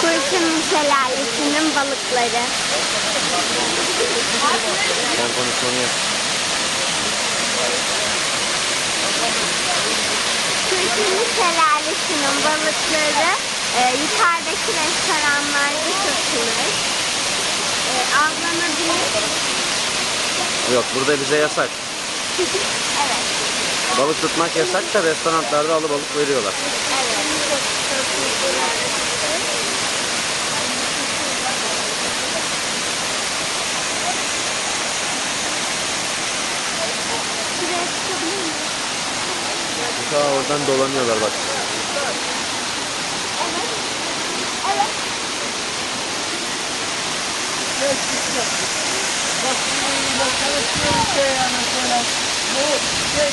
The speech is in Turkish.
Kurşun şelalesinin balıkları. Sen konuşmanı yap. Şelalesinin balıkları e, yukarıdaki restoranlarda satılır. E, avlanabilir. Yok burada bize yasak. Evet. Balık tutmak yasak da restoranlarda alı balık veriyorlar. Evet. Ta oradan dolanıyorlar bak. Evet. Bak, Oh, shit.